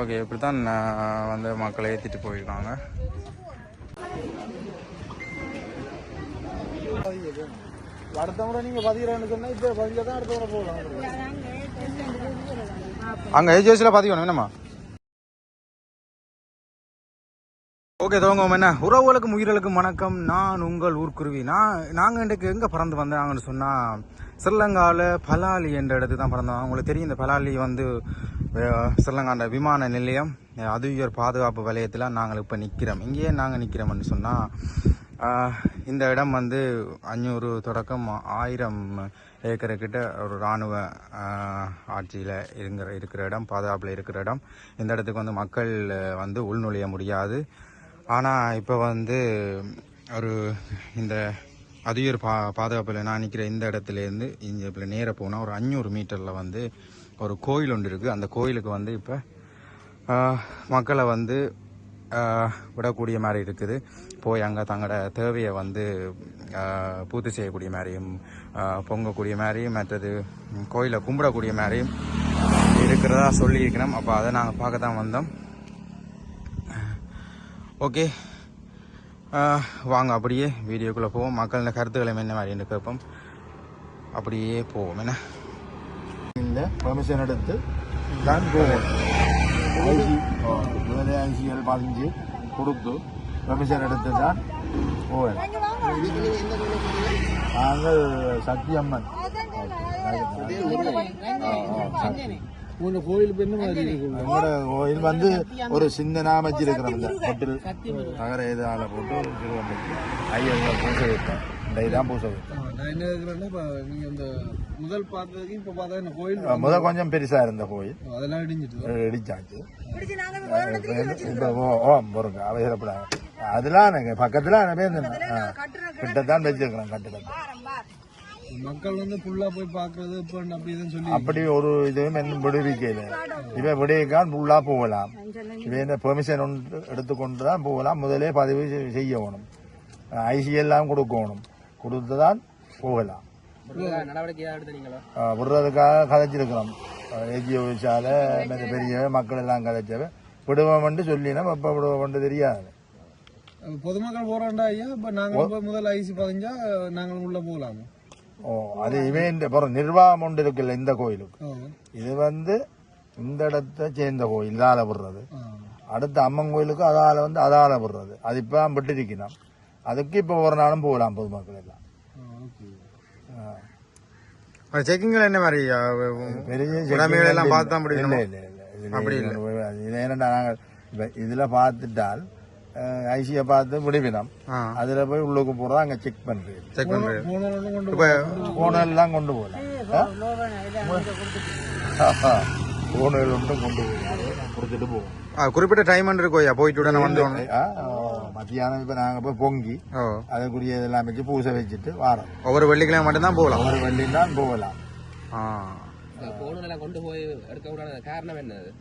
Okay இப்படி தான் வந்து மக்களை ஏற்றிட்டு போயிருக்காங்க. அடுத்த முறை நீங்க பதிகிறேன்னு சொன்னா இப்ப பதில தான் அடுத்த முறை போகலாம் அங்கே ஏஜிஎஸில் பார்த்துக்கணும் என்னம்மா? ஓகே துவங்குவோம் என்ன? உறவுகளுக்கும் உயிர்களுக்கும் வணக்கம். நான் உங்கள் ஊர்க்குருவி. நான் நாங்கள் இன்றைக்கு எங்கே பிறந்து வந்தாங்கன்னு சொன்னால் ஸ்ரீலங்காவில் பலாலி என்ற இடத்துக்கு தான் பிறந்தோம். அவங்களுக்கு தெரியும் இந்த பலாலி வந்து ஸ்ரீலங்காண்ட விமான நிலையம் அது உயர் பாதுகாப்பு வலயத்தில் நாங்கள் இப்போ நிற்கிறோம் இங்கேயே நாங்கள் நிற்கிறோம்னு சொன்னால் இந்த இடம் வந்து அஞ்சூறு தொடக்கம் ஆயிரம் ஏக்கரை கிட்ட ஒரு இராணுவ ஆட்சியில் இருக்கிற இருக்கிற இடம் பாதுகாப்பில் இருக்கிற இடம். இந்த இடத்துக்கு வந்து மக்கள் வந்து உள்நுழைய முடியாது. ஆனால் இப்போ வந்து ஒரு இந்த அதிகர் பா பாதுகாப்பில் நான் நிற்கிற இந்த இடத்துலேருந்து இங்கே இப்போ நேராக போனால் ஒரு அஞ்சூறு மீட்டரில் வந்து ஒரு கோயில் ஒன்று இருக்குது அந்த கோயிலுக்கு வந்து இப்போ மக்களை வந்து விடக்கூடிய மாதிரி இருக்குது. போய் அங்கே தங்களோட தேவையை வந்து பூர்த்தி செய்யக்கூடிய மாதிரியும் பொங்கக்கூடிய மாதிரியும் மற்றது கோயிலை கும்பிடக்கூடிய மாதிரியும் இருக்கிறதா சொல்லியிருக்கணும் அப்போ அதை நாங்கள் பார்க்க தான் வந்தோம். ஓகே. வாங்க அப்படியே வீடியோக்குள்ளே போவோம். மக்களின் கருத்துக்களை என்ன மாதிரி கேட்போம். அப்படியே போவோம். என்ன? இல்ல பெர்மிஷன் எடுத்து தான் போகணும் ஐசி முதலே ஐசிஎல் பதிஞ்சு கொடுத்து பெர்மிஷன் எடுத்து தான் போவேன் நாங்கள் சக்தி அம்மன் உங்க கோயில் எங்களோட வந்து ஒரு சின்ன நாம வச்சிருக்கிறோம் இந்த ஹோட்டல் நகர இதால போட்டு ஐயர் பூசை வைப்பேன் இந்த இதான் பூசை என்ன முதல் பார்த்ததுக்கு இப்ப பார்த்தா இந்த கோயில் முதல் கொஞ்சம் பெருசா இருந்த கோயில். அதெல்லாம் இடிஞ்சிட்டு இடிச்சாச்சு இப்ப ஓ பொருங்க அவசரப்படாது அதெல்லாம் எனக்கு பக்கத்துல கிட்டத்தான் வச்சிருக்கிறேன் கட்டிடத்தை மக்கள் வந்து ஃபுல்லா போய் பாக்குறது இப்ப சொல்லி அப்படி ஒரு இதுவும் விடுவிக்கல. இவன் விடுவிக்கான் ஃபுல்லா போகலாம். இவன் பெர்மிஷன் எடுத்துக்கொண்டு தான் போகலாம். முதலே பதிவு செய்- செய்யணும். ஐசி எல்லாம் கொடுக்கணும். கொடுத்துதான் போகலாம். ஆஹ் விடுறதுக்காக கதைச்சிருக்கிறோம். ஏஜி மற்ற பெரிய மக்கள் எல்லாம் கதைச்சவ விடுவோம்னு சொல்லினா எப்ப விடுவோம்னு தெரியாது. பொதுமக்கள் போறாண்டா ஐயா இப்ப நாங்க போய் முதல் ஐசி பதிஞ்சா நாங்கள் உள்ள போகலாமா. ஓ அது இவன் அப்புறம் நிர்வாகம் ஒன்று இருக்குல்ல இந்த கோயிலுக்கு. இது வந்து இந்த இடத்தை சேர்ந்த கோயில் இதால விடுறது. அடுத்த அம்மன் கோயிலுக்கு அதால வந்து அதால விடுறது. அது இப்போ தான் விட்டுருக்கணும் அதுக்கு இப்போ ஒரு நாளும் போகலாம் பொதுமக்கள் எல்லாம். செக்கிங்கில் என்ன மாதிரி பெரிய எல்லாம் இல்ல, பார்த்து தான்? இல்ல, இல்ல, இல்ல. இதுல இது என்னடா நாங்கள் இப்ப இதுல பார்த்துட்டால் ஐசியை பார்த்து விடுவினோம் அதுல போய் உள்ளுக்கு போறதா அங்க செக் பண்றது. செக் கொண்டு இப்போ போனெல்லாம் கொண்டு போகலாம். போனல் கொண்டு போகலாம். கொடுத்துட்டு போவோம். குறிப்பிட்ட டைம் இருக்கோ ஐயா போயிட்டு உடனே வந்தோம் மத்தியானம் இப்ப நாங்க போய் பொங்கி அதுக்குரிய இதெல்லாம் வச்சு பூசை வச்சுட்டு வாரோம் ஒவ்வொரு வெள்ளிக்கிழமை மட்டும்தான் போகலாம் ஒரு வண்டி தான் போகலாம் கொண்டு போய் எடுக்க கூடாத காரணம் என்னது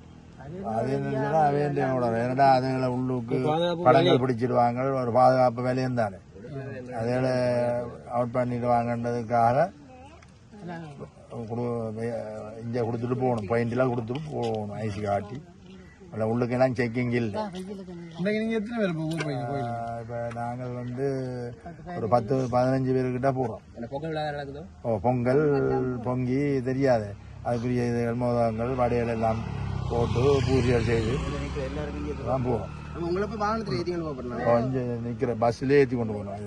அது என்னன்னா வேண்டியோட ஏன்னா அதுகளை உள்ளுக்கு படங்கள் பிடிச்சிடுவாங்க ஒரு பாதுகாப்பு வேலையும் தானே அதுகளை அவுட் பண்ணிடுவாங்கன்றதுக்காக இங்கே கொடுத்துட்டு போகணும் பாயிண்ட்லாம் கொடுத்துட்டு போகணும் ஐசி காட்டி அதில் உள்ளுக்கெல்லாம் செக்கிங் இல்லை. இன்னைக்கு நீங்க எத்தனை பேர் இப்ப ஊர் போய் இப்போ நாங்கள் வந்து ஒரு பத்து பதினஞ்சு பேர்கிட்ட போகிறோம் ஓ பொங்கல் பொங்கி தெரியாது. அதுக்குரிய மோதகங்கள் வடைகள் எல்லாம் போட்டு பூஜைகள் செய்து தான் போகிறோம் உங்களை போய் வாகனத்தில் நிற்கிற பஸ்ஸில் ஏற்றி கொண்டு போகணும்.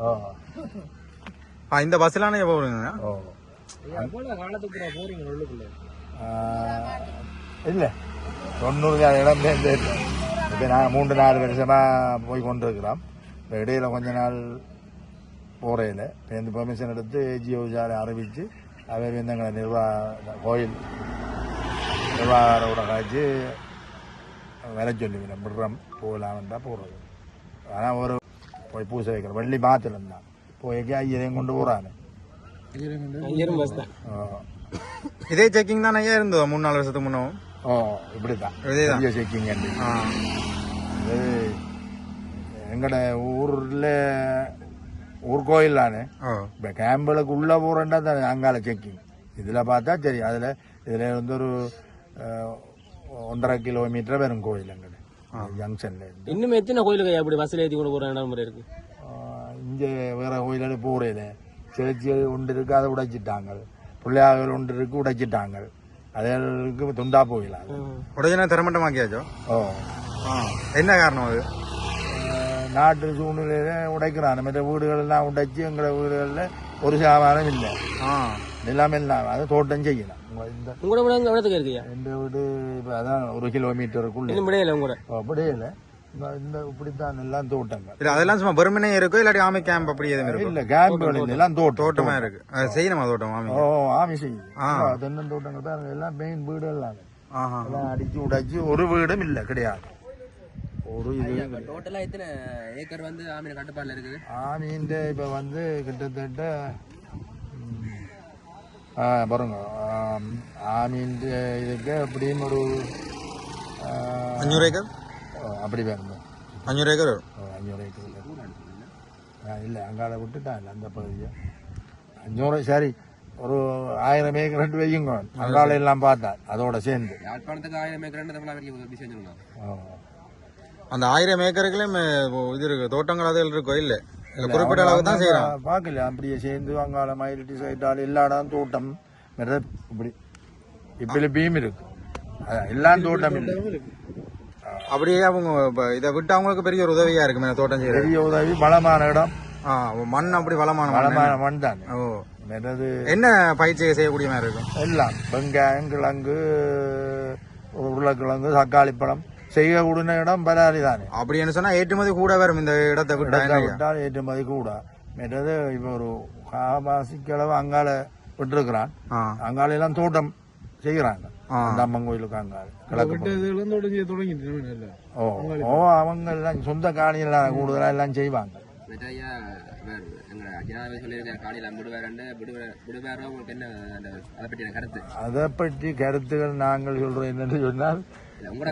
ஓ ஆ. இந்த பஸ்ஸிலானே எப்போ வருங்க ஓ. காலத்துக்கு போறீங்க உள்ளுக்குள்ள. இல்லை. தொண்ணூறு இடம் சேர்ந்து இப்போ நாங்கள் மூன்று நாலு வருஷமாக போய் கொண்டிருக்கிறோம். இப்போ இடையில கொஞ்ச நாள் போறையில். இப்போ இந்த பெர்மிஷன் எடுத்து ஏஜிஓஜாரை அறிவித்து அவர் வந்து எங்களை நிர்வாக கோயில் நிர்வாகரோட காய்ச்சி வர சொல்லி விடுறோம் போகலாம்ன்றா போகிறது ஆனால் ஒரு போய் பூசை வைக்கிறோம். வெள்ளி மாத்திரம் தான் போய்க்கு ஐயரையும் கொண்டு போகிறாங்க இதே செக்கிங் தான் ஐயா இருந்ததோ? மூணு நாலு வருஷத்துக்கு முன்னும் ஓ இப்படி தான் இதேதான். பெரிய செக்கிங் ஆ. அது எங்கட ஊர்ல ஊர் கோயில் தானே? இப்போ கேம்புகளுக்கு உள்ள போறேன்டா தானே அங்கால செக்கிங் இதுல பார்த்தா சரி அதுல இதுல வந்து ஒரு ஒன்றரை கிலோமீட்டர் வரும் கோயில் எங்கட. ஜங்ஷன்ல இன்னும் எத்தனை கோயிலுக்கு அப்படி பஸ்ல ஏத்தி கொண்டு போற நடைமுறை இருக்கு? இங்க வேற கோயில்கள் போறேன். சேர்ச்சிகள் ஒன்று இருக்கு அதை உடைச்சிட்டாங்க. பிள்ளையார்கள் ஒன்று இருக்கு உடைச்சிட்டாங்க. அதற்கு துண்டா போயிடலாம் உடனே திறமட்டமாக்கியாச்சோ ஓ. ஆ. என்ன காரணம் அது? நாட்டு சூழ்நிலையில உடைக்கிறான். மற்ற வீடுகள் எல்லாம் உடைச்சு எங்கள வீடுகளில் ஒரு சாமானம் இல்லை. ஆ. எல்லாமே எல்லாம் அதை தோட்டம் செய்யலாம் உங்களோட வீடு எந்த வீடு இப்போ அதான் ஒரு கிலோமீட்டருக்குள்ள இன்னும் விடையில உங்களோட அப்படியே இல்லை இந்த இந்த இப்படித்தான் எல்லாம் தோட்டங்கள். இல்ல அதெல்லாம் சும்மா வெறுமனே இருக்கோ இல்லாட்டி ஆமை கேம்ப் அப்படி எதுவும் இருக்கும் இல்ல இல்லை எல்லாம் தோட்டம். தோட்டமா. இருக்கு. அது செய்யணுமா தோட்டம் ஆமை? ஓ ஆமி செய்யுது. ஆ. தென்னந்தோட்டங்கள் பாருங்க எல்லாம் மெயின் வீடு எல்லாம் ஆஹா. எல்லாம் அடிச்சு உடைச்சு ஒரு வீடும் இல்ல கிடையாது. ஒரு இது டோட்டலா எத்தனை ஏக்கர் வந்து ஆமீன் கட்டுப்பாடுல இருக்குது? இப்ப வந்து கிட்டத்தட்ட பாருங்க ஆம், ஆமீன்ட்டு இதுக்கு எப்படியும் ஒரு அஞ்சூறு ஏக்கர்? அப்படி வேணும் அஞ்சூறு ஏக்கர் வரும்? அஞ்சூறு ஏக்கர் இல்லை. ஆ, இல்லை அங்கால விட்டுட்டான் இல்லை அந்த பகுதியை. அஞ்சூறு சரி ஒரு ஆயிரம் ஏக்கர் ரெண்டு வையுங்க. அங்கால எல்லாம் பார்த்தா அதோட சேர்ந்து. யாழ்ப்பாணத்துக்கு ஆயிரம் ஏக்கர் ஓ. அந்த ஆயிரம் ஏக்கருக்குள்ளே இது இருக்கு தோட்டங்கள் அது இருக்கோ இல்ல? குறிப்பிட்ட அளவுக்கு தான் செய்யறான் பார்க்கல. அப்படியே சேர்ந்து அங்கால மயிலிட்டி சைட்டால் எல்லா இடம் தோட்டம். இப்படி இப்படி பீம் இருக்கு. எல்லாம் தோட்டம் இல்லை. அப்படியே அவங்க இதை விட்டு அவங்களுக்கு பெரிய ஒரு உதவியா இருக்கு மேல தோட்டம் செய்யறது. பெரிய உதவி வளமான இடம். மண் அப்படி வளமான வளமான மண் தானே. ஓ. மற்றது என்ன பயிற்சியை செய்யக்கூடிய மாதிரி இருக்கும்? எல்லாம். வெங்காயம் கிழங்கு உருளைக்கிழங்கு தக்காளி பழம். செய்யக்கூடிய இடம் பராரி தானே. அப்படின்னு சொன்னா ஏற்றுமதி கூட வரும் இந்த இடத்தை? விட்டால் ஏற்றுமதி கூட. மற்றது இப்போ ஒரு காமாசிக்களவு அங்கால விட்டுருக்கிறான். ஆ. அங்கால எல்லாம் தோட்டம் செய்கிறாங்க. அந்த அம்மன் கோயிலுக்கு அங்கால கிழக்கு ஓ ஓ அவங்க எல்லாம் சொந்த காணியெல்லாம் கூடுதலா எல்லாம் செய்வாங்க அந்த அதை பற்றின கருத்து அதை பற்றி கருத்துகள் நாங்கள் சொல்றோம் என்னன்னு சொன்னால் இல்ல,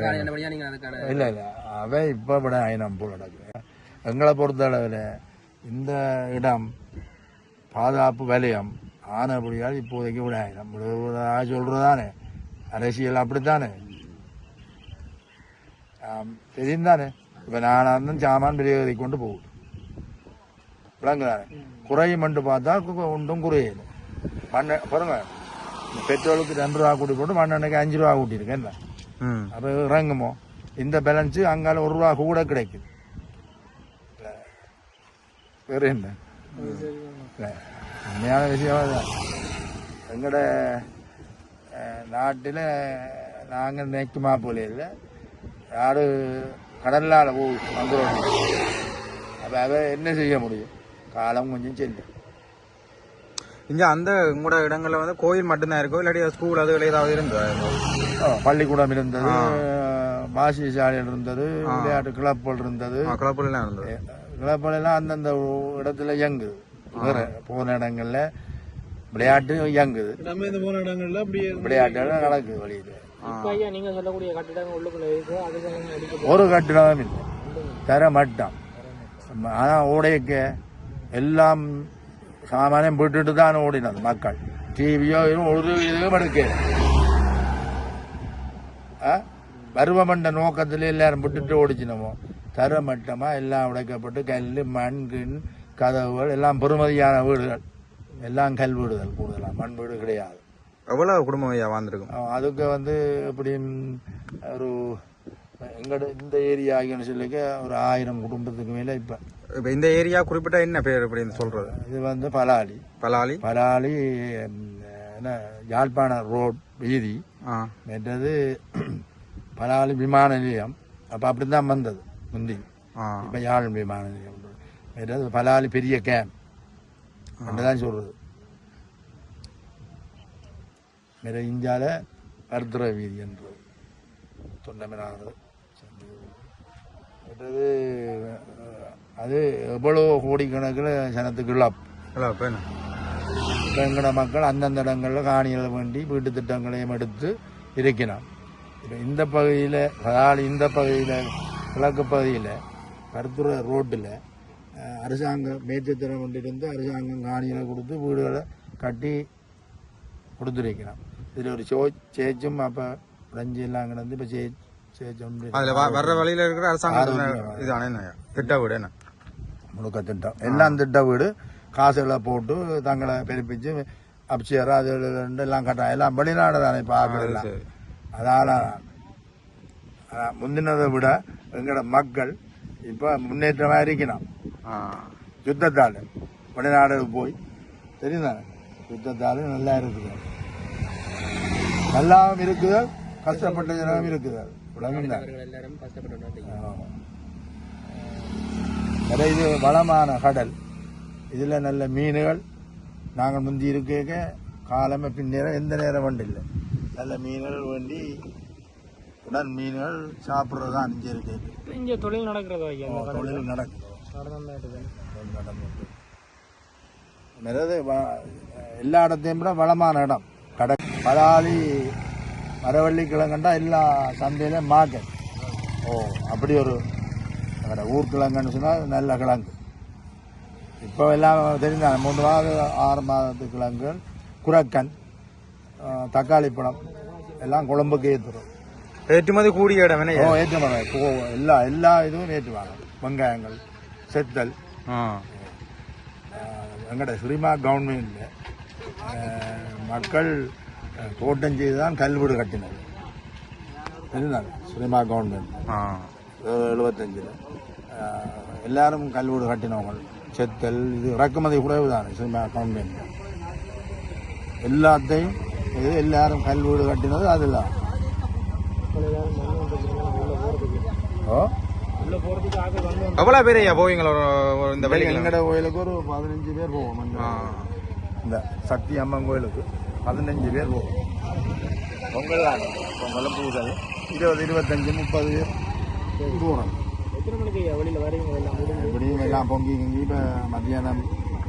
இல்ல இல்ல அவ இப்ப விட ஆயினம் போல் நடக்கு எங்களை பொறுத்த அளவில் இந்த இடம் பாதுகாப்பு வலயம் ஆனபடியால் இப்போதைக்கு விட ஆயினம் சொல்றதானே அரசியல் அப்படித்தானே? ஆம், தெரியும் தானே இப்ப நானாந்தும் சாமான் விலையை கொண்டு போகுது விளங்குதானே குறையும் மட்டும் பார்த்தா கு- ஒன்றும் குறையல மண்ண பாருங்க பெட்ரோலுக்கு ரெண்டு ரூபா கூட்டி போட்டு மண்ணெண்ணைக்கு அஞ்சு ரூபா கூட்டியிருக்கு என்ன ம் அப்போ இறங்குமோ இந்த பேலன்ஸு அங்கால ஒரு ரூபா கூட கிடைக்குது. வேற என்ன. உண்மையான விஷயம் எங்களோட நாட்டில் நாங்கள் நினைக்குமா போல இல்லை. யாரு கடலால் போய் வந்துடும் அப்போ அதை என்ன செய்ய முடியும்? காலம் கொஞ்சம் செல்லும் இங்க அந்த உங்களோட இடங்கள்ல வந்து கோயில் மட்டும்தான் இருக்கோ? இல்லாட்டி ஸ்கூல் அது ஏதாவது இருந்ததா? பள்ளிக்கூடம் இருந்தது பாசி சாலையில் இருந்தது விளையாட்டு கிளப்புகள் இருந்தது. குழப்பம் எல்லாம் இருந்தது. கிளப்புகள் அந்தந்த இடத்துல இயங்குது. வேற போன இடங்கள்ல விளையாட்டு இயங்குது. நம்ம இந்த போன இடங்கள்ல அப்படியே விளையாட்டுகள் நடக்குது வழியில. நீங்க சொல்லக்கூடிய உள்ளுக்குள்ள அடிக்க ஒரு கட்டிடம் இல்லை. தர மட்டம். ஆனா ஓடைக்க எல்லாம் சாமானியம் விட்டுட்டு தான் ஓடினது மக்கள். டிவியோ ஒரு இதுவும் எடுக்கல. ஆ? பருவமண்ட நோக்கத்துல எல்லாரும் விட்டுட்டு ஓடிச்சினமோ? தர மட்டமா? எல்லாம் உடைக்கப்பட்டு கல் மண் கதவுகள் எல்லாம் பெருமதியான வீடுகள். எல்லாம் கல் வீடுகள் கூடுதலா மண் வீடு கிடையாது. எவ்வளவு குடும்பம் ஐயா வாழ்ந்துருக்கும்? அதுக்கு வந்து எப்படியும் ஒரு எங்கட இந்த ஏரியான்னு சொல்லிக்க ஒரு ஆயிரம் குடும்பத்துக்கு மேல இப்ப. இப்ப இந்த ஏரியா குறிப்பிட்ட என்ன பேர் அப்படின்னு சொல்றது? இது வந்து பலாலி. பலாலி? பலாலி என்ன யாழ்ப்பாண ரோட் வீதி. மற்றது பலாலி விமான நிலையம். அப்ப அப்படிதான் வந்தது முந்தி. இப்ப யாழ் விமான நிலையம். மற்றது பலாலி பெரிய கேம்ப் தான் சொல்றது. மேல இந்தியால கருத்துற வீதி என்றது தொண்டமினானது மற்றது அது எவ்வளோ கோடிக்கணக்கில் என்ன? இப்போ எங்கட மக்கள் அந்தந்த இடங்களில் காணிகளை வேண்டி வீட்டு திட்டங்களையும் எடுத்து இருக்கணும் இப்போ இந்த பகுதியில் அதாவது இந்த பகுதியில் கிழக்கு பகுதியில் கருத்துறை ரோட்டில் அரசாங்கம் மேய்ச்சத்திரம் கொண்டிருந்து அரசாங்கம் காணிகளை கொடுத்து வீடுகளை கட்டி கொடுத்துருக்கணும் இதில் ஒரு சோ சேச்சும் அப்போ பிரெஞ்சு எல்லாம் கிடந்து இப்போ சே அதுல வ- வர்ற வழியில இருக்கிற அரசாங்க இது திட்ட வீடு என்ன? முழுக்க திட்டம் எல்லாம் திட்ட வீடு. காசுகளை போட்டு தங்களை பெருப்பிச்சு அப்சியர் அது எல்லாம் கட்டாயம் எல்லாம் வெளிநாடு தானே இப்போ ஆக்குறதுலாம் சரி. அதனால முந்தினதை விட எங்களோட மக்கள் இப்போ முன்னேற்றமாக இருக்கணும். யுத்தத்தால். வெளிநாடு போய் தெரியுதா? யுத்தத்தால் நல்லா இருக்குது. நல்லாவும் இருக்குது கஷ்டப்பட்ட ஜனமும் இருக்குது. வேற இது வளமான கடல். இதில் நல்ல மீன்கள். நாங்கள் முந்தி இருக்க காலமே பின்னேரம் எந்த நேரம் வண்டு இல்லை நல்ல மீன்கள் வேண்டி உடன் மீன்கள் சாப்பிட்றது தான் அணிஞ்சு இருக்கு இங்கே தொழில் நடக்கிறதா ஐயா? தொழில் நடக்குது. நடந்துட்டு. மிரது எல்லா இடத்தையும் விட வளமான இடம். கடை பலாலி மரவள்ளி கிழங்கண்டா எல்லா சந்தையிலும் மார்க்கெட் ஓ அப்படி ஒரு ஊர் கிழங்குன்னு சொன்னால் நல்ல கிழங்கு. இப்போ எல்லாம் தெரிந்தாங்க மூணு மாதம் ஆறு மாதத்து கிழங்குகள் குரக்கன் தக்காளி பழம் எல்லாம் குழம்புக்கு ஏற்றுறோம் ஏற்றுமதி கூடிய இடம் என்ன ஏற்றுவாங்க எல்லா எல்லா இதுவும் ஏற்றுவாங்க வெங்காயங்கள் செத்தல். எங்கட ஸ்ரீமா கவர்மெண்ட்ல மக்கள் தோட்டம் செய்து தான் கல்வீடு கட்டினது தெரியுதாங்க ஸ்ரீமா கவர்மெண்ட். எழுபத்தஞ்சில் எல்லாரும் கல்வீடு கட்டினவங்க செத்தல் இது இறக்குமதி குறைவு தானே ஸ்ரீமா கவர்மெண்ட் எல்லாத்தையும் இது எல்லாரும் கல்வீடு கட்டினது அதெல்லாம் எவ்வளவு பேர் ஐயா போவீங்களா இந்த வெளியில எங்கட கோயிலுக்கு ஒரு பதினஞ்சு பேர் போவோம் இந்த- இந்த சக்தி அம்மன் கோயிலுக்கு பதினஞ்சு பேர் போவோம். பொங்கல் தான் பொங்கலும் இருபது இருபத்தஞ்சு முப்பது பேர் போகிறோம் எத்தனை மணிக்கு வெளியில் வரீங்க? எல்லாம் பொங்கி கிங்கி இப்போ மத்தியானம்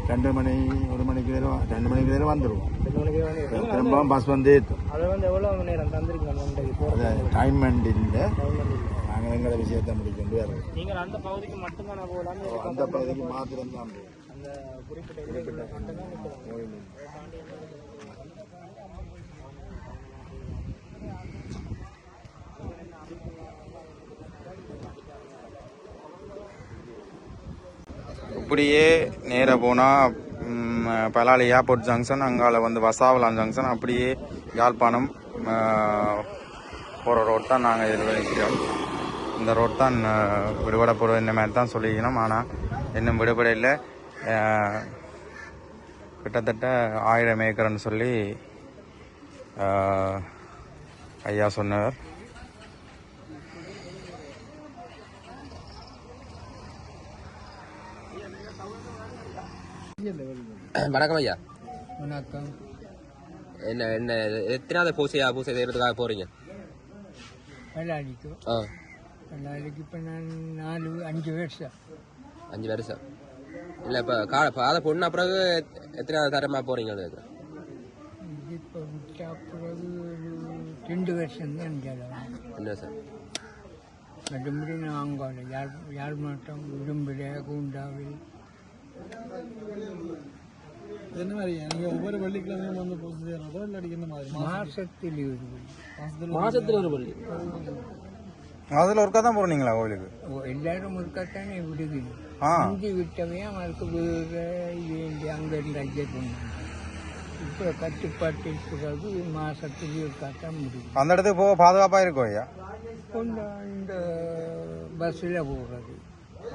ரெண்டு மணி ஒரு மணிக்கு நேரம் ரெண்டு மணிக்கு நேரம் வந்துடும் ரெண்டு மணிக்கு வந்து திரும்ப பஸ் வந்து ஏற்றும் டைம் அண்ட் இல்லை நாங்கள் எங்களை விஷயத்தை முடிக்கொண்டு நீங்கள் அந்த பகுதிக்கு மட்டும்தான் அந்த பகுதிக்கு மாத்திரம் தான் குறிப்பிட்ட இப்படியே நேராக போனால் பலாலி ஏர்போர்ட் ஜங்ஷன் அங்கால வந்து வசாவலான் ஜங்ஷன் அப்படியே யாழ்ப்பாணம் போகிற ரோட் தான் நாங்கள் இதில் நிற்கிறோம் இந்த ரோட் தான் விடுபட போகிற இந்த மாதிரி தான் சொல்லிக்கணும் ஆனால் இன்னும் விடுபட இல்லை. கிட்டத்தட்ட ஆயிரம் ஏக்கர்னு சொல்லி ஐயா சொன்னவர் வணக்கம் ஐயா. வணக்கம். என்ன என்ன எத்தனாவது பூசையா பூசை செய்யறதுக்காக போறீங்க? வெள்ளாடிக்கும் ஆ. வெள்ளாடிக்கு இப்போ நான் நாலு அஞ்சு வருஷம். அஞ்சு வருஷம். இல்ல இப்ப கால பாத பொண்ணு பிறகு எத்தனாவது தரமா போறீங்க இது இப்போ விட்டா பிறகு ரெண்டு வருஷம் தான் என்ன சார் மற்றபடி நான் அங்கே யாழ் யாழ் மாவட்டம் உடும்பில் கூண்டாவில் என்ன மாதிரி? நீங்க ஒவ்வொரு வெள்ளிக்கிழமையும் வந்து போஸ்ட் செய்யறதோ இல்லாட்டி என்ன மாதிரி? மாசத்தில்? ஒரு வழி. மாசத்துல ஒரு பள்ளி. அதில் ஒருக்கா தான் போகிறீங்களா கோயிலுக்கு ஓ, எல்லாரும் இருக்கத்தானே விடுகிறது ஆ. இஞ்சி விட்டவையும் அவருக்கு வேண்டி அங்கேருந்து அட்ஜஸ்ட் பண்ணாங்க இப்போ கட்டுப்பாட்டு பிறகு மாசத்துக்கு இருக்கத்தான் முடியும். அந்த இடத்துக்கு போக பாதுகாப்பாக இருக்கும் ஐயா? கொஞ்சம் இந்த பஸ்ஸில் போகிறது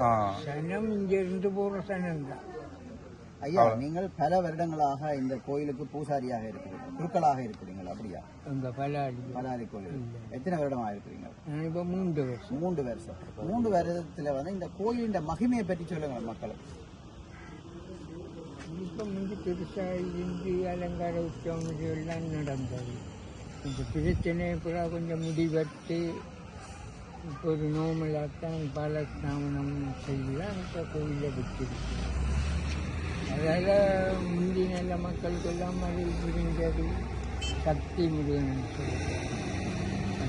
ஆ சனம் இங்கேருந்து போகிற சனம் தான் ஐயா நீங்கள் பல வருடங்களாக இந்த கோயிலுக்கு பூசாரியாக இருக்கிறீங்க குருக்களாக இருக்கிறீங்க அப்படியா இந்த பலாடி பலாரி கோயில் எத்தனை வருடமாக இருக்கிறீங்க நான் இப்போ மூன்று வருஷம் மூன்று வருஷம் மூன்று வருடத்துல வந்து இந்த கோயிலின் மகிமையை பற்றி சொல்லுங்க மக்களுக்கு இப்போ முந்தி பெருசாக இருந்து அலங்கார உற்சவம் எல்லாம் நடந்தது இந்த பிரச்சனை கூட கொஞ்சம் முடிவெட்டு இப்போ ஒரு நோமலாக தான் பல ஸ்நாமனம் செய்யலாம். இப்போ கோயிலை வச்சிருக்கு அதால் முந்தி நல்ல மக்களுக்கெல்லாம் அது புரிஞ்சது. சக்தி முருகன் சொல்லி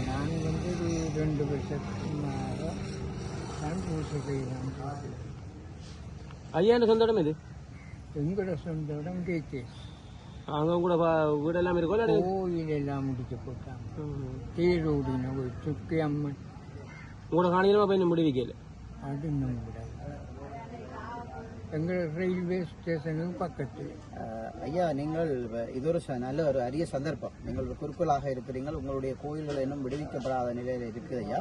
நான் வந்து ஒரு ரெண்டு வருஷத்துக்கு நான் பூசை செய்யலாம் ஐயா சொந்த இடம் இது எங்களோட சொந்த இடம் கேகேஸ் அங்க கூட வீடெல்லாம் இருக்கும் கோயில் எல்லாம் முடிச்சு போட்டாங்க. தேரோடின ஒரு சுக்கி அம்மன். உங்களோட காணியில போய் முடிவிக்கல அது இன்னும் எங்கள் ரயில்வே ஸ்டேஷனுக்கு பக்கத்தில் அஹ், ஐயா நீங்கள் வ- இது ஒரு ச- நல்ல ஒரு அரிய சந்தர்ப்பம் நீங்கள் ஒரு குருக்களாக இருக்கிறீர்கள் உங்களுடைய கோயில்கள் இன்னும் விடுவிக்கப்படாத நிலையில் இருக்குது ஐயா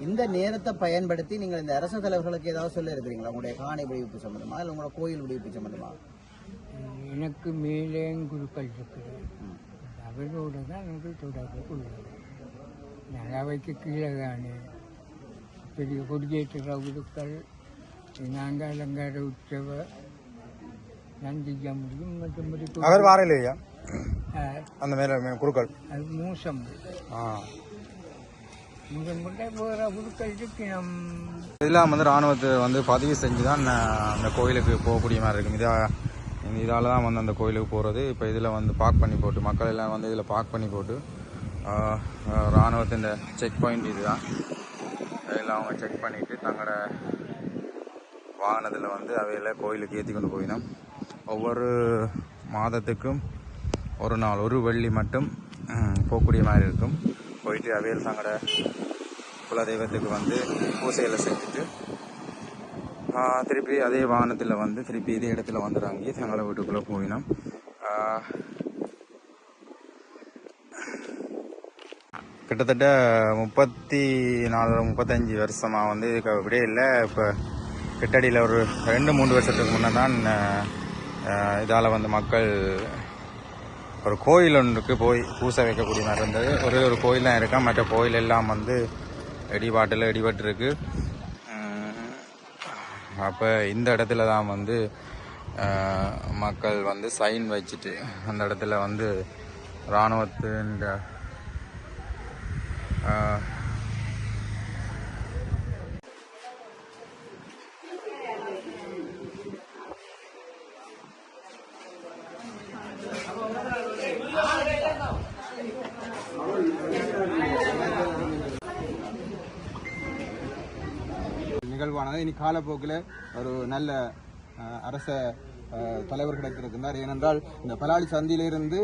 இந்த நேரத்தை பயன்படுத்தி நீங்கள் இந்த அரசு தலைவர்களுக்கு ஏதாவது சொல்ல இருக்கிறீங்களா உங்களுடைய காணி விடுவிப்பு சம்பந்தமா இல்லை உங்களோட கோயில் விடுவிப்பு சம்பந்தமா எனக்கு மேலே குருக்கள் இருக்கிறார் அவரோட தான் எனக்கு தொடர்பு உள்ளது நான் அவைக்கு கீழே தானே பெரிய கொடியேற்ற குருக்கள் நாங்கள் அலங்கார உற்சவ நந்திக்க முடியும் மற்றபடி அவர் வார இல்லையா ஆஹ், அந்த மேல குருக்கள். அது மோசம். இதெல்லாம் வந்து ராணுவத்தை வந்து பதிவு செஞ்சு தான் அந்த கோயிலுக்கு போகக்கூடிய மாதிரி இருக்கும். இதா இதால் தான் வந்து அந்த கோயிலுக்கு போகிறது இப்போ இதில் வந்து பார்க் பண்ணி போட்டு மக்கள் எல்லாம் வந்து இதில் பார்க் பண்ணி போட்டு ராணுவத்தின் செக் பாயிண்ட் இதுதான். இதெல்லாம் அவங்க செக் பண்ணிவிட்டு தங்களோட வாகனத்தில் வந்து அவையில் கோயிலுக்கு ஏற்றி கொண்டு போயினோம். ஒவ்வொரு மாதத்துக்கும் ஒரு நாள் ஒரு வெள்ளி மட்டும் போகக்கூடிய மாதிரி இருக்கும். போயிட்டு அவையில் தங்களோட குலதெய்வத்துக்கு வந்து பூசையில் செஞ்சுட்டு திருப்பி அதே வாகனத்தில் வந்து திருப்பி இதே இடத்துல வந்து தங்களை வீட்டுக்குள்ளே போயினோம். கிட்டத்தட்ட முப்பத்தி நாலு முப்பத்தஞ்சு வருஷமாக வந்து இதுக்கு அப்படியே இல்லை. இப்போ கிட்டடியில் ஒரு ரெண்டு மூணு வருஷத்துக்கு முன்னே தான் இதால் வந்து மக்கள் ஒரு கோயில் ஒன்றுக்கு போய் பூசை வைக்கக்கூடிய மாதிரி இருந்தது. ஒரே ஒரு கோயில் தான் இருக்கா மற்ற கோயில் எல்லாம் வந்து இடிபாட்டில் இடிபட்டுருக்கு. அப்போ இந்த இடத்துல தான் வந்து மக்கள் வந்து சைன் வச்சுட்டு அந்த இடத்துல வந்து இராணுவத்தின் நிகழ்வானது. இனி காலப்போக்கில் ஒரு நல்ல அரச தலைவர் கிடைத்திருக்கின்றார் ஏனென்றால் இந்த பலாலி சந்தியிலிருந்து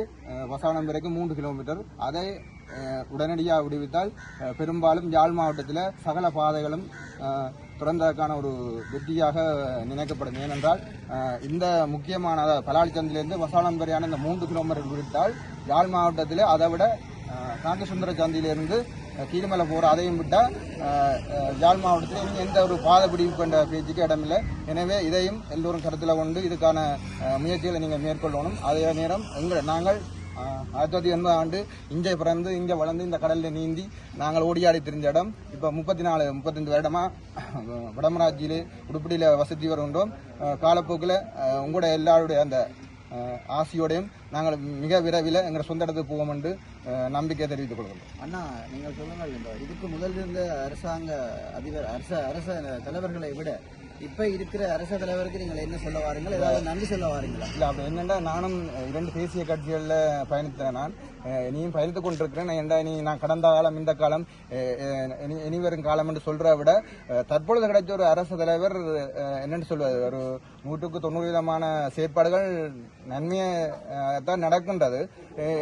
வசானம் வரைக்கும் மூன்று கிலோமீட்டர் அதை உடனடியாக விடுவித்தால் பெரும்பாலும் யாழ் மாவட்டத்தில் சகல பாதைகளும் திறந்ததற்கான ஒரு வெற்றியாக நினைக்கப்படும். ஏனென்றால் இந்த முக்கியமான பலாளி பலாலி சந்தியிலிருந்து வசானம் வரையான இந்த மூன்று கிலோமீட்டர் விட்டால் யாழ் மாவட்டத்தில் அதை விட காந்தசுந்தர சந்தியிலிருந்து கீழ்மலை போகிற அதையும் விட்டால் யாழ் மாவட்டத்தில் இனி எந்த ஒரு பாத பிடிப்பு என்ற பேச்சுக்கு இடமில்லை. எனவே இதையும் எல்லோரும் கருத்தில் கொண்டு இதுக்கான முயற்சிகளை நீங்கள் மேற்கொள்ளணும். அதே நேரம் எங்கள் நாங்கள் ஆயிரத்தி தொள்ளாயிரத்தி எண்பது ஆண்டு இங்கே பிறந்து இங்கே வளர்ந்து இந்த கடலில் நீந்தி நாங்கள் ஓடியாடி தெரிஞ்ச இடம். இப்போ முப்பத்தி நாலு முப்பத்தஞ்சு வருடமா அஹ், வடமராட்சியில் உடுப்படியில் வசதி வருகின்றோம். காலப்போக்கில் உங்களுடைய எல்லாருடைய அந்த ஆசியோடையும் நாங்கள் மிக விரைவில் எங்கள் சொந்த இடத்துக்கு போவோம் என்று நம்பிக்கை தெரிவித்துக் கொள்கிறோம். அண்ணா நீங்கள் சொல்லுங்கள் இந்த இதுக்கு முதல் இருந்த அரசாங்க அதிபர் அரச அரச தலைவர்களை விட இப்ப இருக்கிற அரச தலைவருக்கு நீங்கள் என்ன சொல்ல வாரீங்கள்? ஏதாவது நன்றி சொல்ல வாரீங்களா? இல்லை அப்படி என்னென்னா நானும் இரண்டு தேசிய கட்சிகளில் பயணித்தேன் நான். அஹ் இனியும் கொண்டிருக்கிறேன். நான் நீ நான் கடந்த காலம் இந்த காலம் இனி இனி வரும் காலம் என்று சொல்ற விட தற்பொழுது கிடைச்ச ஒரு அரசு தலைவர் என்னன்னு சொல்வது? ஒரு நூற்றுக்கு தொண்ணூறு விதமான செயற்பாடுகள் நன்மையை தான் நடக்கின்றது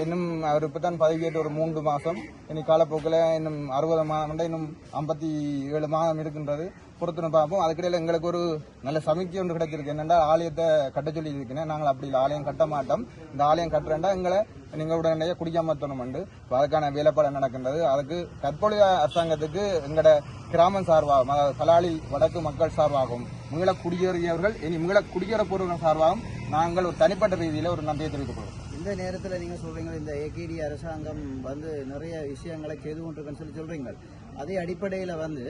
இன்னும் அவர் இப்போ தான் பதவியேற்று ஒரு மூன்று மாதம் இனி காலப்போக்கில் இன்னும் அறுபது மாதம் இன்னும் ஐம்பத்தி ஏழு மாதம் இருக்கின்றது. பொறுத்துன்னு பார்ப்போம். அதுக்கிடையில் எங்களுக்கு ஒரு நல்ல சமிக்கை ஒன்று கிடைச்சிருக்கு என்னென்னா ஆலயத்தை கட்ட சொல்லி இருக்கிறேன் நாங்கள் அப்படி இல்லை. ஆலயம் கட்ட மாட்டோம். இந்த ஆலயம் கட்டுறேன்டா. எங்களை நீங்கள் நிறைய குடிக்காமத்தனம் உண்டு இப்போ அதுக்கான வேலைப்பாடு நடக்கின்றது? அதுக்கு தற்போதைய அரசாங்கத்துக்கு எங்களோட கிராமம் சார்பாகும் அதாவது கலாலி வடக்கு மக்கள் சார்பாகவும் மீள குடியேறியவர்கள் இனி மீள குடியேற போறவர்கள் சார்பாகவும் நாங்கள் ஒரு தனிப்பட்ட ரீதியில் ஒரு நன்றியை தெரிவித்துக் கொள்வோம் இந்த நேரத்தில் நீங்கள் சொல்றீங்க இந்த ஏகேடி அரசாங்கம் வந்து நிறைய விஷயங்களை செய்து கொண்டிருக்குன்னு சொல்லி சொல்றீங்க. அதே அடிப்படையில் வந்து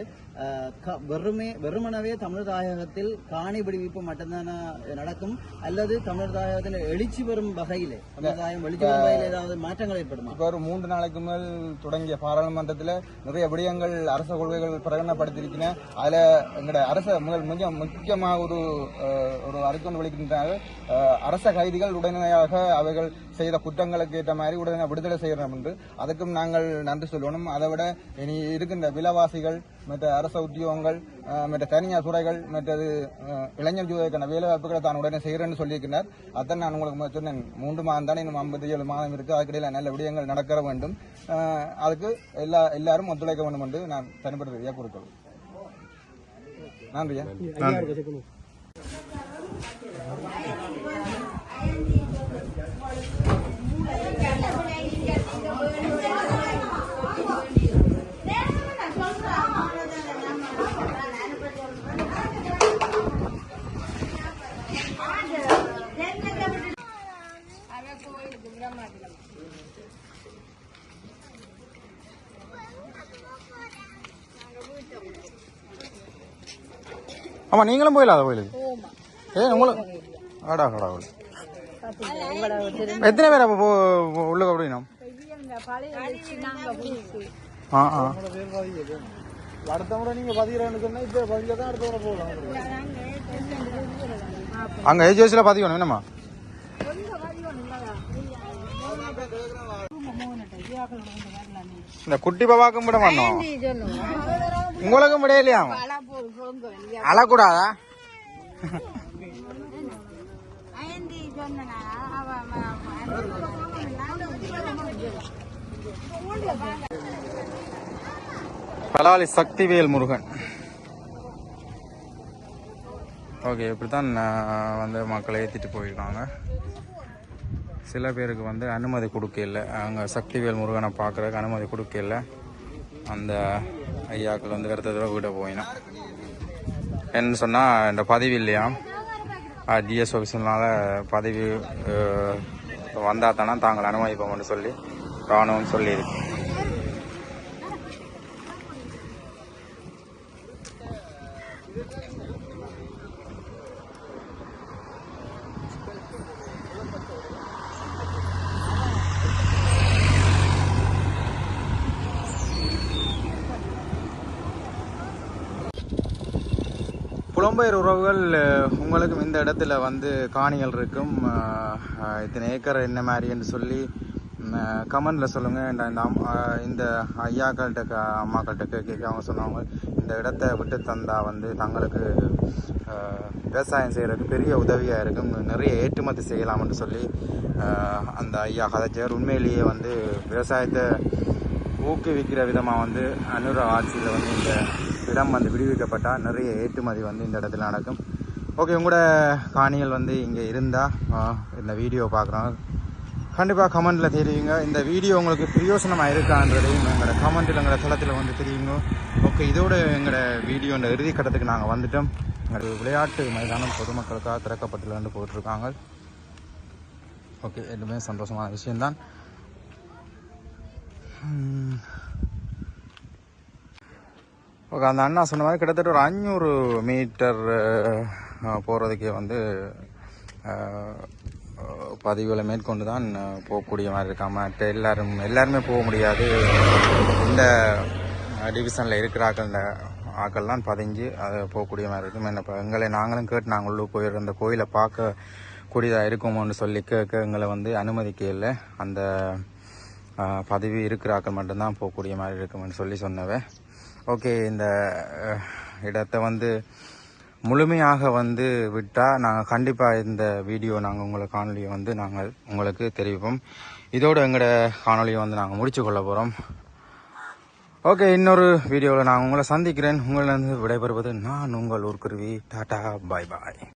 வெறுமே வெறுமனவே தமிழ் தாயகத்தில் காணி விடுவிப்பு மட்டும்தானே நடக்கும்? அல்லது தமிழ் தாயகத்தில் எழுச்சி வரும் வகையில் தமிழ் தாயகம் எழுச்சி வரும் வகையில் ஏதாவது மாற்றங்கள் ஏற்படுமா? இப்போ ஒரு மூன்று நாளைக்கு மேல் தொடங்கிய பாராளுமன்றத்தில் நிறைய விடயங்கள் அரச கொள்கைகள் பிரகடனப்படுத்தியிருக்கிறேன் அதில் எங்களோட அரச முதல் மிக முக்கியமாக ஒரு ஒரு அறிக்கை வெளிக்கின்றார்கள் அரச கைதிகள் உடனடியாக அவைகள் செய்த குற்றங்களுக்கு ஏற்ற மாதிரி உடனே விடுதலை செய்யணும் என்று அதுக்கும் நாங்கள் நன்றி சொல்லணும். அதை விட இனி இருக்கின்ற விலைவாசிகள் மற்ற அரச உத்தியோகங்கள் மற்ற தனியார் துறைகள் மற்றது இளைஞர் ஜூதக்கான வேலை வாய்ப்புகளை தான் உடனே செய்கிறேன்னு சொல்லியிருக்கிறார். அதான் நான் உங்களுக்கு சொன்னேன். மூன்று மாதம் தானே இன்னும் ஐம்பத்தி ஏழு மாதம் இருக்கு. அதுக்கிடையில் நல்ல விடயங்கள் நடக்க வேண்டும். அதுக்கு எல்லா எல்லாரும் ஒத்துழைக்க வேண்டும் என்று நான் தனிப்பட்ட ரீதியாக கூறுகிறேன் நன்றியா? ஆமா நீங்களும் போயிடலாம் கோயிலுக்கு ஏ உங்களுக்கு ஆடா கடவுள் எத்தனை பேர் அப்போ உள்ளுக்கு அப்படின்னா ஆ ஆ. அடுத்த முறை நீங்க பதிகிறேன்னு சொன்னா இப்ப பதில தான் அடுத்த முறை போகலாம். அங்க ஏஜிஎஸ்ல பதிக்கணும் என்னம்மா? இந்த குட்டி பாபாக்கும் விட மாட்டோம் உங்களுக்கும் விடையிலையா அழக்கூடாதா? பலாலி சக்திவேல் முருகன். ஓகே இப்படித்தான் ஆஹ், வந்து மக்களை ஏற்றிட்டு போயிருக்காங்க. சில பேருக்கு வந்து அனுமதி கொடுக்கல அங்கே சக்திவேல் முருகனை பார்க்குறதுக்கு அனுமதி கொடுக்கல அந்த ஐயாக்கள் வந்து அடுத்த தடவை வீட்டை போயினோம். என்னன்னு சொன்னால் இந்த பதவி இல்லையா? டிஎஸ் ஆஃபீஸ்னால பதவி வந்தால் தானே தாங்கள் அனுமதிப்போம்னு சொல்லி ராணுவம் சொல்லியிருக்கு. புலம்பெயர் உறவுகள் உங்களுக்கும் இந்த இடத்துல வந்து காணிகள் இருக்கும். இத்தனை ஏக்கர் என்ன மாதிரி என்று சொல்லி கமெண்டில் சொல்லுங்கள் இந்த இந்த ஐயாக்கள்கிட்ட க- அம்மாக்கள்கிட்ட கேட்க அவங்க சொன்னாங்க இந்த இடத்த விட்டு தந்தால் வந்து தங்களுக்கு விவசாயம் செய்கிறதுக்கு பெரிய உதவியாக இருக்கும். நிறைய ஏற்றுமதி செய்யலாம்னு சொல்லி அந்த ஐயா கதைச்சவர் உண்மையிலேயே வந்து விவசாயத்தை ஊக்குவிக்கிற விதமாக வந்து அனுர ஆட்சியில் வந்து இந்த இடம் வந்து விடுவிக்கப்பட்டால் நிறைய ஏற்றுமதி வந்து இந்த இடத்துல நடக்கும். ஓகே உங்களோட காணிகள் வந்து இங்கே இருந்தால் இந்த வீடியோ பார்க்குறோம் கண்டிப்பாக கமெண்ட்டில் தெரியுங்க. இந்த வீடியோ உங்களுக்கு பிரயோசனமாக இருக்கான்றதையும் எங்களோட கமெண்ட்டில் எங்களோட தளத்தில் வந்து தெரியுங்க. ஓகே இதோட எங்களோட வீடியோ இந்த இறுதி கட்டத்துக்கு நாங்கள் வந்துட்டோம். எங்களோட விளையாட்டு மைதானம் பொதுமக்களுக்காக திறக்கப்பட்டுள்ளன்னு போட்டிருக்காங்க. ஓகே எதுவுமே சந்தோஷமான விஷயம்தான். ம். ஓகே அந்த அண்ணா சொன்ன மாதிரி கிட்டத்தட்ட ஒரு அஞ்சூறு மீட்டர் போகிறதுக்கே வந்து பதிவுகளை மேற்கொண்டு தான் போகக்கூடிய மாதிரி இருக்காம மற்ற எல்லாரும் எல்லாருமே போக முடியாது. இந்த டிவிஷனில் இருக்கிற ஆக்கள் ஆக்கள்லாம் பதிஞ்சு அதை போகக்கூடிய மாதிரி இருக்கும். என்ன இப்போ எங்களை நாங்களும் கேட்டு நாங்கள் உள்ளே போயிடுற அந்த கோயிலை பார்க்க கூடியதாக இருக்குமோன்னு சொல்லி கேட்க எங்களை வந்து அனுமதிக்க இல்லை. அந்த பதவி இருக்கிற ஆக்கள் மட்டும்தான் போகக்கூடிய மாதிரி இருக்கும்னு சொல்லி சொன்னவன். ஓகே இந்த இடத்த இடத்தை வந்து முழுமையாக வந்து விட்டால் நாங்கள் கண்டிப்பாக இந்த வீடியோ நாங்கள் உங்களை காணொலியை வந்து நாங்கள் உங்களுக்கு தெரிவிப்போம். இதோடு எங்களோட காணொலியை வந்து நாங்கள் முடிச்சு கொள்ள போகிறோம் ஓகே இன்னொரு வீடியோவில் நான் உங்களை சந்திக்கிறேன். உங்களிலிருந்து விடைபெறுவது நான் உங்கள் ஊர்க்குருவி. டாடா பாய் பாய்.